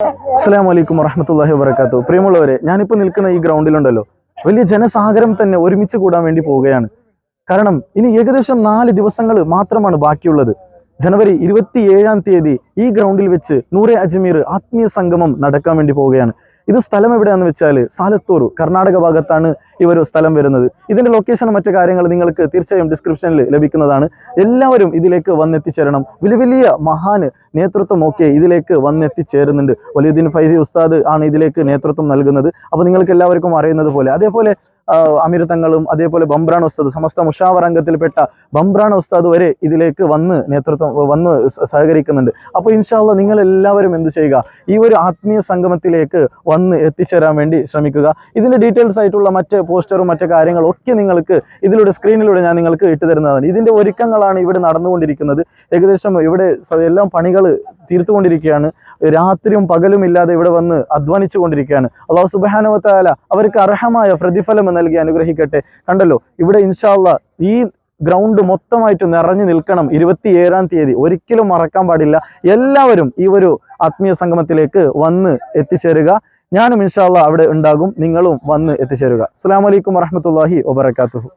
അസ്സാം വലൈക്കും വറഹമത്തല്ലാഹി വബർക്കാത്തു പ്രിയമുള്ളവരെ ഞാനിപ്പോൾ നിൽക്കുന്ന ഈ ഗ്രൗണ്ടിലുണ്ടല്ലോ. വലിയ ജനസാഗരം തന്നെ ഒരുമിച്ച് കൂടാൻ വേണ്ടി പോവുകയാണ്. കാരണം ഇനി ഏകദേശം നാല് ദിവസങ്ങൾ മാത്രമാണ് ബാക്കിയുള്ളത്. ജനുവരി ഇരുപത്തി ഏഴാം തീയതി ഈ ഗ്രൗണ്ടിൽ വെച്ച് നൂറെ അജ്മീർ ആത്മീയ സംഗമം നടക്കാൻ വേണ്ടി പോവുകയാണ്. ഇത് സ്ഥലം എവിടെയാന്ന് വെച്ചാൽ സാലത്തൂർ കർണാടക ഭാഗത്താണ് ഒരു സ്ഥലം വരുന്നത്. ഇതിന്റെ ലൊക്കേഷനും മറ്റു കാര്യങ്ങൾ നിങ്ങൾക്ക് തീർച്ചയായും ഡിസ്ക്രിപ്ഷനിൽ ലഭിക്കുന്നതാണ്. എല്ലാവരും ഇതിലേക്ക് വന്നെത്തിച്ചേരണം. വലിയ വലിയ മഹാന് നേതൃത്വം ഒക്കെ ഇതിലേക്ക് വന്നെത്തിച്ചേരുന്നുണ്ട്. വലിയുദ്ദീൻ ഫൈദി ഉസ്താദ് ആണ് ഇതിലേക്ക് നേതൃത്വം നൽകുന്നത്. അപ്പോൾ നിങ്ങൾക്ക് എല്ലാവർക്കും അറിയുന്നത് പോലെ അതേപോലെ ആ, അമീർ അതേപോലെ ബംബ്രാൻ ഉസ്താദ് സമസ്ത മുഷാവർ അംഗത്തിൽപ്പെട്ട ബംബ്രാൻ ഉസ്താദ് വരെ ഇതിലേക്ക് വന്ന് നേതൃത്വം വന്ന് സഹകരിക്കുന്നുണ്ട്. അപ്പോൾ ഇൻഷാല്ല നിങ്ങൾ എല്ലാവരും എന്ത് ചെയ്യുക? ഈ ഒരു ആത്മീയ സംഗമത്തിലേക്ക് വന്ന് എത്തിച്ചേരാൻ വേണ്ടി ശ്രമിക്കുക. ഇതിന്റെ ഡീറ്റെയിൽസ് ആയിട്ടുള്ള മറ്റ് പോസ്റ്ററും മറ്റ് കാര്യങ്ങളും ഒക്കെ നിങ്ങൾക്ക് ഇതിലൂടെ സ്ക്രീനിലൂടെ ഞാൻ നിങ്ങൾക്ക് ഇട്ടു തരുന്നതാണ്. ഇതിന്റെ ഒരുക്കങ്ങളാണ് ഇവിടെ നടന്നുകൊണ്ടിരിക്കുന്നത്. ഏകദേശം ഇവിടെ എല്ലാം പണികൾ തീർത്തുകൊണ്ടിരിക്കുകയാണ്. രാത്രിയും പകലും ഇല്ലാതെ ഇവിടെ വന്ന് അധ്വാനിച്ചു കൊണ്ടിരിക്കുകയാണ് അള്ളാഹു സുബാനുവത്താല അവർക്ക് അർഹമായ പ്രതിഫലം നൽകി അനുഗ്രഹിക്കട്ടെ. കണ്ടല്ലോ ഇവിടെ ഇൻഷാല്ല ഈ ഗ്രൗണ്ട് മൊത്തമായിട്ട് നിറഞ്ഞു നിൽക്കണം ഇരുപത്തി ഏഴാം തീയതി. ഒരിക്കലും മറക്കാൻ പാടില്ല. എല്ലാവരും ഈ ഒരു ആത്മീയ സംഗമത്തിലേക്ക് വന്ന് എത്തിച്ചേരുക. ഞാനും ഇൻഷാല്ല അവിടെ ഉണ്ടാകും. നിങ്ങളും വന്ന് എത്തിച്ചേരുക. അസ്സാം വലൈക്കും വറഹമത്തല്ലാഹി വബർക്കാത്തുഹു